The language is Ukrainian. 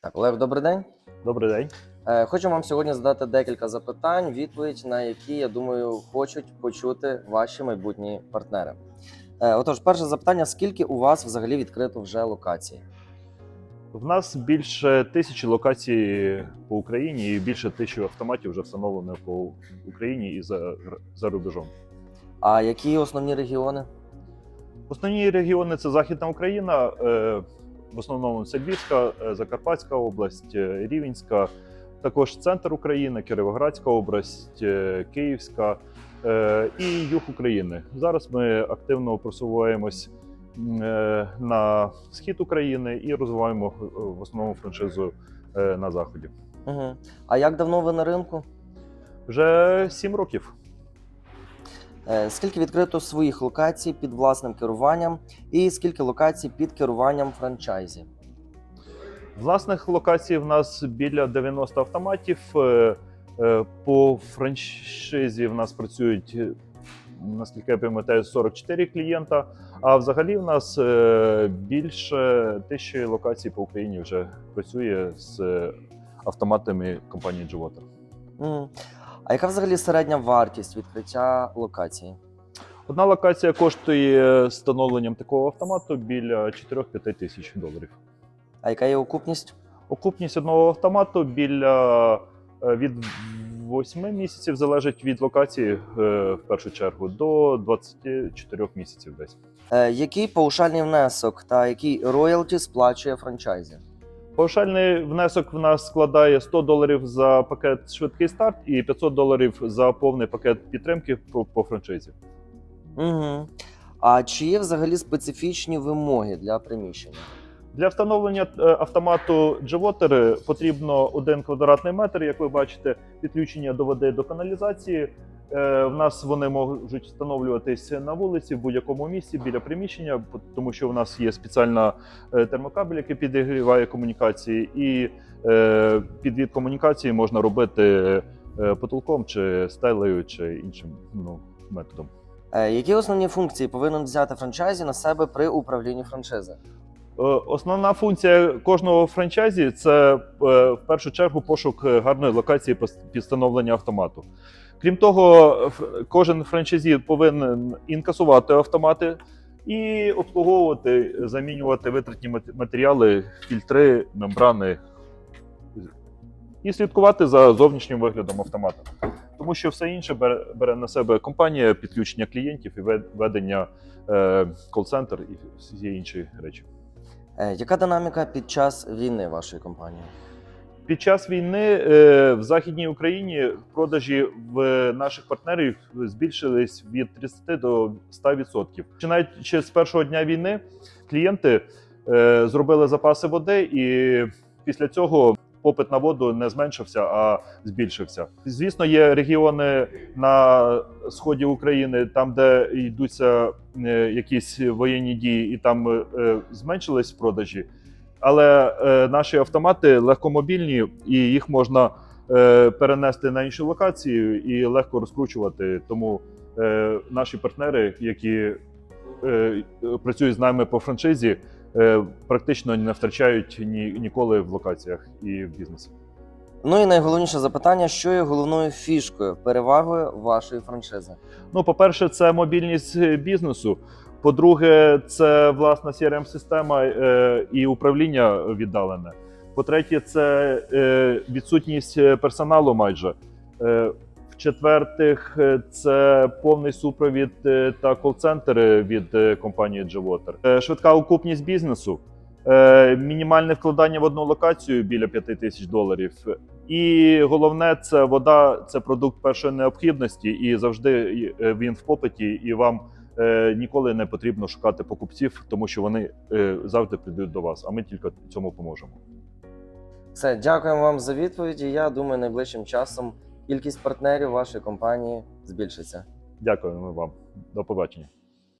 Так, Олег, добрий день. Добрий день. Е, Хочу вам сьогодні задати декілька запитань, відповідь на які, я думаю, хочуть почути ваші майбутні партнери. Е, Отож, перше запитання: скільки у вас взагалі відкрито вже локацій? В нас більше тисячі локацій по Україні і більше тисячі автоматів вже встановлено по Україні і за, за рубежом. А які основні регіони? Основні регіони це Західна Україна, е, в основному це Львівська, е, Закарпатська область, е, Рівенська, також центр України, Кіровоградська область, е, Київська і юг України. Зараз ми активно просуваємось на схід України і розвиваємо в основному франшизу на заході. Угу. А як давно ви на ринку? Вже сім років. Е, Скільки відкрито своїх локацій під власним керуванням, і скільки локацій під керуванням франчайзі? Власних локацій в нас біля 90 автоматів. Е, е, По франшизі в нас працюють, наскільки я пам'ятаю, 44 клієнта. А взагалі в нас більше тисячі локацій по Україні вже працює з автоматами компанії Дживотер. А яка взагалі середня вартість відкриття локації? Одна локація коштує встановленням такого автомату біля 4-5 тисяч доларів. А яка є окупність? Окупність одного автомату біля е, від 8 місяців залежить від локації е, в першу чергу до 24 місяців десь. Е, Який паушальний внесок та який роялті сплачує франчайзі? Паушальний внесок в нас складає 100 доларів за пакет швидкий старт і 500 доларів за повний пакет підтримки по, по франшизі. Угу. А чи є взагалі специфічні вимоги для приміщення? Для встановлення е, автомату Дживотер потрібно один квадратний метр, як ви бачите, підключення до води до каналізації. Е, В нас вони можуть встановлюватись на вулиці в будь-якому місці біля приміщення, тому що в нас є спеціальна е, термокабель, який підігріває комунікації, і е, підвід комунікації можна робити потолком чи стелею, чи іншим ну, методом. Які основні функції повинен взяти франчайзі на себе при управлінні франшизи? Основна функція кожного франчайзі це в першу чергу пошук гарної локації під встановлення автомату. Крім того, кожен франчайзі повинен інкасувати автомати і обслуговувати, замінювати витратні матеріали, фільтри, мембрани і слідкувати за зовнішнім виглядом автомата. Тому що все інше бере, на себе компанія, підключення клієнтів і ведення е, кол-центр і всі інші речі. Е, Яка динаміка під час війни вашої компанії? Під час війни е, в Західній Україні продажі в наших партнерів збільшились від 30 до 100%. Починаючи з першого дня війни, клієнти е, зробили запаси води, і після цього попит на воду не зменшився, а збільшився. Звісно, є регіони на сході України, там, де йдуться е, якісь воєнні дії, і там зменшились продажі. Але е, наші автомати легкомобільні, і їх можна е, перенести на інші локації і легко розкручувати. Тому е, наші партнери, які е, працюють з нами по франшизі, е, практично не втрачають ні, ніколи в локаціях і в бізнесі. Ну і найголовніше запитання: що є головною фішкою, перевагою вашої франшизи? Ну, по-перше, це мобільність е, бізнесу. По-друге, це власна crm система е, і управління віддалене. По-третє, це е, відсутність е, персоналу майже. В-четвертих, це повний супровід та кол-центри від компанії. Е, Швидка окупність бізнесу, мінімальне вкладання в одну локацію біля 5 тисяч доларів. І головне, це вода, це продукт першої необхідності, і завжди він в попиті, і вам ніколи не потрібно шукати покупців, тому що вони е, завжди прийдуть до вас. А ми тільки цьому поможемо. Все, дякуємо вам за відповіді. Я думаю, найближчим часом кількість партнерів вашої компанії збільшиться. Дякуємо вам. До побачення.